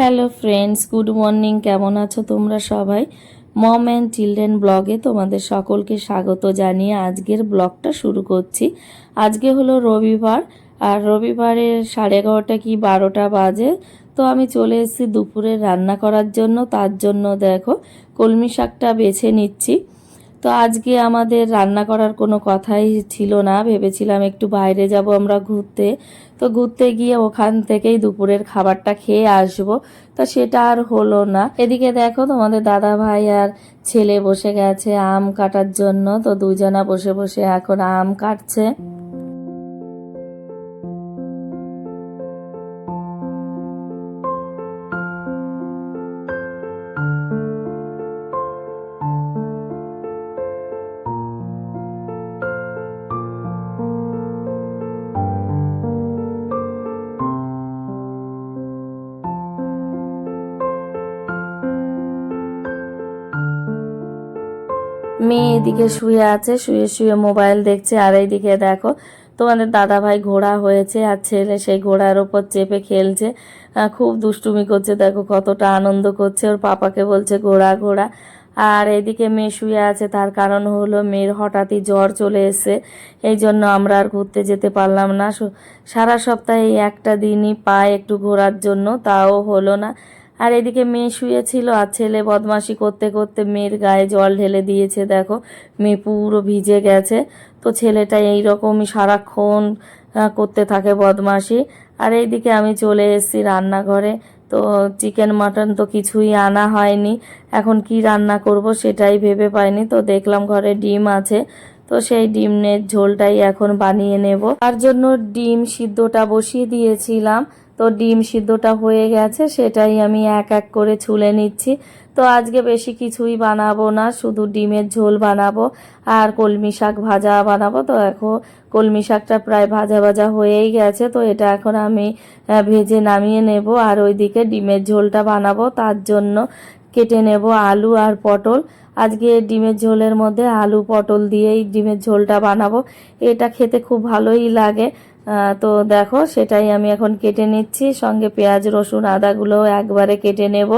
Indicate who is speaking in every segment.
Speaker 1: Hello friends good morning কেমন আছো তোমরা সবাই? মম অ্যান্ড চিলড্রেন ব্লগে তোমাদের সকলকে স্বাগত জানিয়ে আজকের ব্লগটা শুরু করছি। আজকে হলো রবিবার, আর রবিবারের সাড়ে এগারোটা কি বারোটা বাজে? তো আমি চলে এসেছি দুপুরে রান্না করার জন্য। তার জন্য দেখো কলমি শাকটা বেছে নিচ্ছি। তো আজকে আমাদের রান্না করার কোনো কথাই ছিল না। ভেবেছিলাম একটু বাইরে যাব আমরা ঘুরতে। তো ঘুরতে গিয়ে ওখান থেকেই দুপুরের খাবারটা খেয়ে আসব। তো সেটা আর হলো না। এদিকে দেখো তোমাদের দাদা ভাই আর ছেলে বসে গেছে আম কাটার জন্য। তো দুজনা বসে বসে এখন আম কাটছে। মেয়ে এদিকে শুয়ে আছে শুয়ে শুয়ে মোবাইল দেখছে আর এইদিকে দেখো তোমাদের দাদা ভাই ঘোড়া হয়েছে আর ছেলে সেই ঘোড়ার ওপর চেপে খেলছে। খুব দুষ্টুমি করছে দেখো কতটা আনন্দ করছে। ওর পাপাকে বলছে ঘোড়া ঘোড়া। আর এদিকে মেয়ে শুয়ে আছে তার কারণ হলো মেয়ের হঠাৎই জ্বর চলে এসে এই জন্য আমরা আর ঘুরতে যেতে পারলাম না। সারা সপ্তাহে একটা দিনই পায় একটু ঘোরার জন্য তাও হলো না। আর এদিকে মেয়ে শুয়েছিল আর ছেলে বদমাশি করতে করতে মেয়ের গায়ে জল ঢেলে দিয়েছে, দেখো। মেয়ে পুরো ভিজে গেছে। তো ছেলেটা এইরকমই সারাক্ষণ করতে থাকে বদমাশি। আর এইদিকে আমি চলে এসেছি রান্নাঘরে। তো চিকেন, মাটন তো কিছুই আনা হয়নি। এখন কি রান্না করব সেটাই ভেবে পাইনি। তো দেখলাম ঘরে ডিম আছে। তো সেই ডিমের ঝোলটাই এখন বানিয়ে নেব। তার জন্য ডিম সিদ্ধটা বসিয়ে দিয়েছিলাম। তো ডিম সিদ্ধটা হয়ে গেছে, সেটাই আমি এক এক করে ছুলে নিচ্ছি। তো আজকে বেশি কিছুই বানাবো না, শুধু ডিমের ঝোল বানাবো আর কলমি শাক ভাজা বানাবো। তো এখন কলমি শাকটা প্রায় ভাজা ভাজা হয়েই গেছে, তো এটা এখন আমি ভেজে নামিয়ে নেব আর ওইদিকে ডিমের ঝোলটা বানাবো। তার জন্য কেটে নেব আলু আর পটল। আজকে ডিমের ঝোলের মধ্যে আলু পটল দিয়েই ডিমের ঝোলটা বানাবো। এটা খেতে খুব ভালোই লাগে। তো দেখো সেটাই আমি এখন কেটে নিচ্ছি। সঙ্গে পেঁয়াজ রসুন আদাগুলো একবারে কেটে নেব।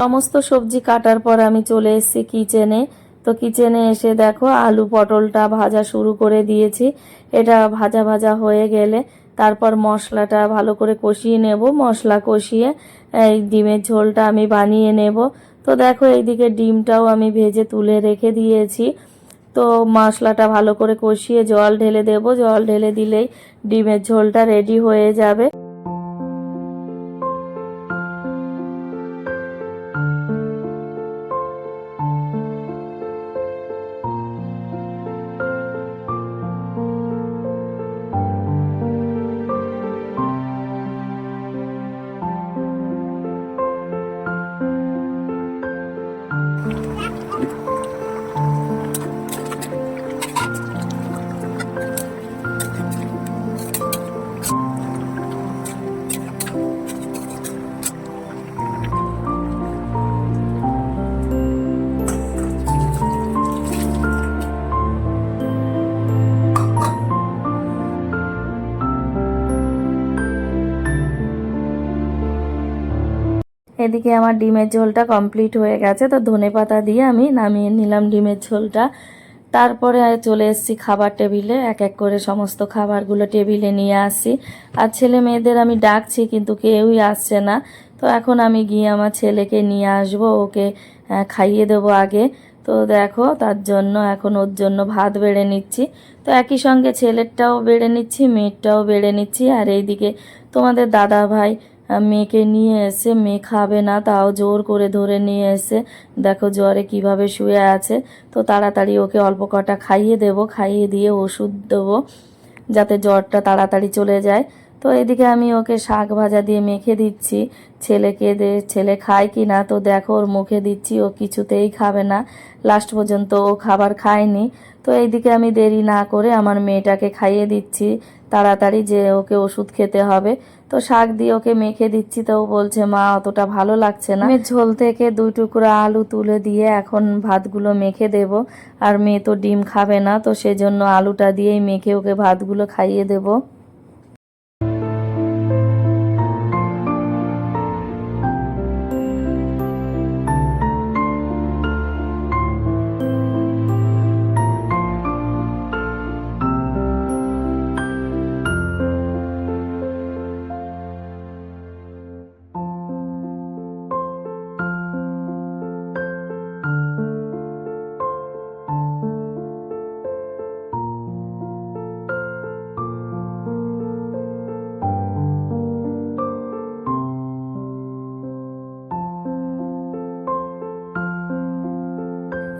Speaker 1: সমস্ত সবজি কাটার পর আমি চলে এসেছি কিচেনে তো কিচেনে এসে দেখো আলু পটলটা ভাজা শুরু করে দিয়েছি। এটা ভাজা ভাজা হয়ে গেলে তারপর মশলাটা ভালো করে কষিয়ে নেব। মশলা কষিয়ে এই ডিমের ঝোলটা আমি বানিয়ে নেব। তো দেখো এইদিকে ডিমটাও আমি ভেজে তুলে রেখে দিয়েছি। তো মশলাটা ভালো করে কষিয়ে জল ঢেলে দেব। জল ঢেলে দিলেই ডিমের ঝোলটা রেডি হয়ে যাবে। এদিকে আমার ডিমের ঝোলটা কমপ্লিট হয়ে গেছে, তো ধনে পাতা দিয়ে আমি নামিয়ে নিলাম ডিমের ঝোলটা। তারপরে চলে এসেছি খাবার টেবিলে, এক এক করে সমস্ত খাবারগুলো টেবিলে নিয়ে আসছি আর ছেলে মেয়েদের আমি ডাকছি, কিন্তু কেউই আসছে না। তো এখন আমি গিয়ে আমার ছেলেকে নিয়ে আসব, ওকে খাইয়ে দেবো আগে। তো দেখো, তার জন্য এখন ওর জন্য ভাত বেড়ে নিচ্ছি। তো একই সঙ্গে ছেলেরটাও বেড়ে নিচ্ছি, মেয়েরটাও বেড়ে নিচ্ছি। আর এইদিকে তোমাদের দাদা ভাই মেয়েকে নিয়ে এসে, মেয়ে খাবে না, তাও জোর করে ধরে নিয়ে এসে, দেখো জ্বরে কীভাবে শুয়ে আছে। তো তাড়াতাড়ি ওকে অল্প কটা খাইয়ে দেবো, খাইয়ে দিয়ে ওষুধ দেবো, যাতে জ্বরটা তাড়াতাড়ি চলে যায়। তো এদিকে আমি ওকে শাক ভাজা দিয়ে মেখে দিচ্ছি। ছেলেকে দে, ছেলে খায় কি না তো দেখো, ওর মুখে দিচ্ছি, ও কিছুতেই খাবে না। লাস্ট পর্যন্ত ও খাবার খায়নি। তো এইদিকে আমি দেরি না করে আমার মেয়েটাকে খাইয়ে দিচ্ছি। তাড়াতাড়ি যে ওকে ওষুধ খেতে হবে। তো শাক দিয়ে ওকে মেখে দিচ্ছি। তো বলছে, মা, অতটা ভালো লাগছে না। ঝোল থেকে দুই টুকরো আলু তুলে দিয়ে এখন ভাতগুলো মেখে দেব। আর মেয়ে তো ডিম খাবে না, তো সেজন্য আলুটা দিয়েই মেখে ওকে ভাতগুলো খাইয়ে দেবো।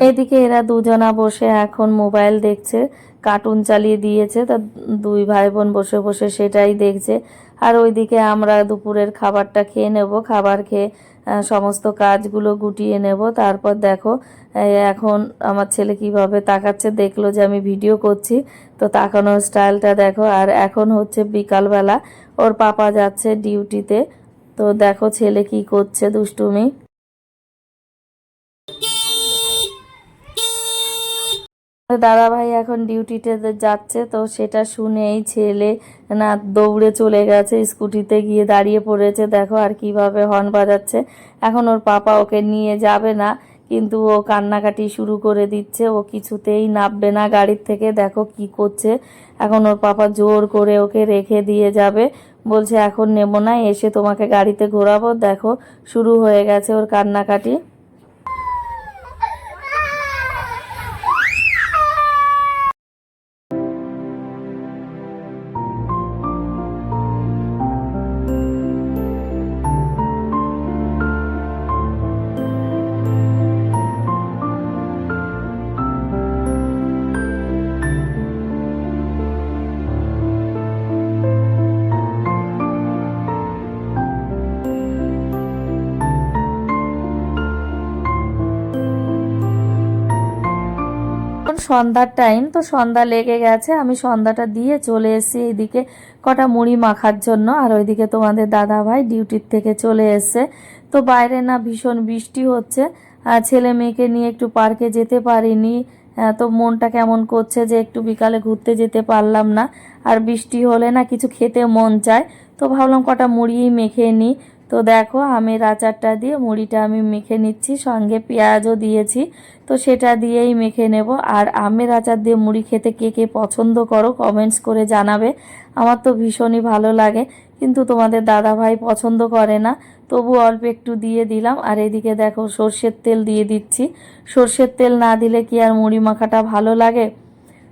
Speaker 1: এদিকে এরা দুজনা বসে এখন মোবাইল দেখছে কার্টুন চালিয়ে দিয়েছে, তা দুই ভাই বোন বসে বসে সেটাই দেখছে। আর ওইদিকে আমরা দুপুরের খাবারটা খেয়ে নেব, খাবার খেয়ে সমস্ত কাজগুলো গুটিয়ে নেব। তারপর দেখো এখন আমার ছেলে কীভাবে তাকাচ্ছে, দেখল যে আমি ভিডিও করছি, তো তাকানোর স্টাইলটা দেখো। আর এখন হচ্ছে বিকালবেলা, ওর পাপা যাচ্ছে ডিউটিতে, তো দেখো ছেলে কি করছে, দুষ্টুমি। দাদা ভাই এখন ডিউটিতে যাচ্ছে, তো সেটা শুনেই ছেলে না দৌড়ে চলে গেছে, স্কুটিতে গিয়ে দাঁড়িয়ে পড়েছে। দেখো আর কীভাবে হর্ন বাজাচ্ছে। এখন ওর পাপা ওকে নিয়ে যাবে না, কিন্তু ও কান্নাকাটি শুরু করে দিচ্ছে। ও কিছুতেই নামবে না গাড়ির থেকে। দেখো কি করছে। এখন ওর পাপা জোর করে ওকে রেখে দিয়ে যাবে। বলছে, এখন নেব না, এসে তোমাকে গাড়িতে ঘোরাবো। দেখো, শুরু হয়ে গেছে ওর কান্নাকাটি। সন্ধ্যার টাইম তো সন্ধ্যা লেগে গেছে, আমি সন্ধ্যাটা দিয়ে চলে এসেছি এইদিকে কটা মুড়ি মাখার জন্য। আর ওইদিকে তোমাদের দাদা ভাই ডিউটির থেকে চলে এসছে। তো বাইরে না ভীষণ বৃষ্টি হচ্ছে ছেলে মেয়েকে নিয়ে একটু পার্কে যেতে পারিনি। তো মনটা কেমন করছে যে একটু বিকালে ঘুরতে যেতে পারলাম না। আর বৃষ্টি হলে না কিছু খেতে মন চায়, তো ভাবলাম কটা মুড়িই মেখে নিই। তো দেখো আমের আচারটা দিয়ে মুড়িটা আমি মেখে নিচ্ছি, সঙ্গে পেঁয়াজও দিয়েছি। তো সেটা দিয়েই মেখে নেব। আর আমের আচার দিয়ে মুড়ি খেতে কে কে পছন্দ করো কমেন্টস করে জানাবে। আমার তো ভীষণই ভালো লাগে, কিন্তু তোমাদের দাদা ভাই পছন্দ করে না। তবু অল্প একটু দিয়ে দিলাম। আর এদিকে দেখো সর্ষের তেল দিয়ে দিচ্ছি। সর্ষের তেল না দিলে কি আর মুড়ি মাখাটা ভালো লাগে?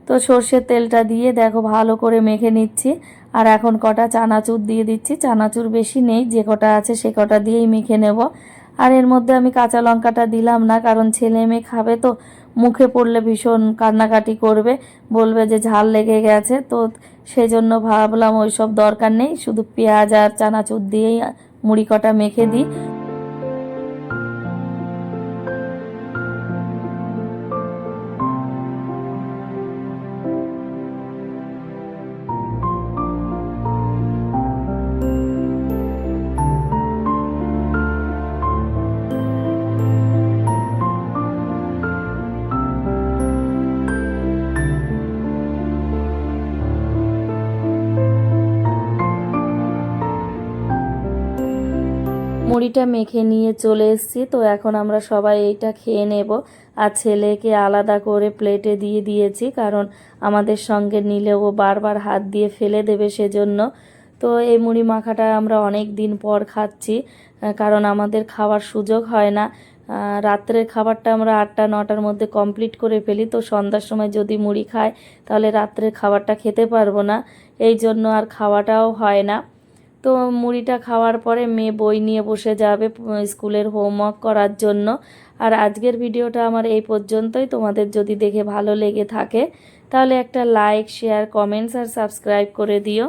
Speaker 1: তো সর্ষের তেলটা দিয়ে দেখো ভালো করে মেখে নিচ্ছি। আর এখন কটা চানাচুর দিয়ে দিচ্ছি। চানাচুর বেশি নেই, যে কটা আছে সে কটা দিয়েই মেখে নেব। আর এর মধ্যে আমি কাঁচা লঙ্কাটা দিলাম না, কারণ ছেলে মেয়ে খাবে তো, মুখে পড়লে ভীষণ কান্নাকাটি করবে, বলবে যে ঝাল লেগে গেছে। তো সেই জন্য ভাবলাম ওইসব দরকার নেই, শুধু পেঁয়াজ আর চানাচুর দিয়েই মুড়ি কটা মেখে দিই। মুড়িটা মেখে নিয়ে চলে এসেছি। তো এখন আমরা সবাই এইটা খেয়ে নেব। আর ছেলেকে আলাদা করে প্লেটে দিয়ে দিয়েছি, কারণ আমাদের সঙ্গে নিলে ও বারবার হাত দিয়ে ফেলে দেবে সেজন্য। তো এই মুড়ি মাখাটা আমরা অনেক দিন পর খাচ্ছি, কারণ আমাদের খাওয়ার সুযোগ হয় না। রাত্রের খাবারটা আমরা আটটা, নটার মধ্যে কমপ্লিট করে ফেলি। তো সন্ধ্যার সময় যদি মুড়ি খাই, তাহলে রাত্রের খাবারটা খেতে পারব না। এই জন্য আর খাওয়াটাও হয় না। তো মুড়িটা খাওয়ার পরে মেয়ে বই নিয়ে বসে যাবে স্কুলের হোমওয়ার্ক করার জন্য। আর আজকের ভিডিওটা আমার এই পর্যন্তই। তোমাদের যদি দেখে ভালো লেগে থাকে, তাহলে একটা লাইক, শেয়ার, কমেন্টস আর সাবস্ক্রাইব করে দিও।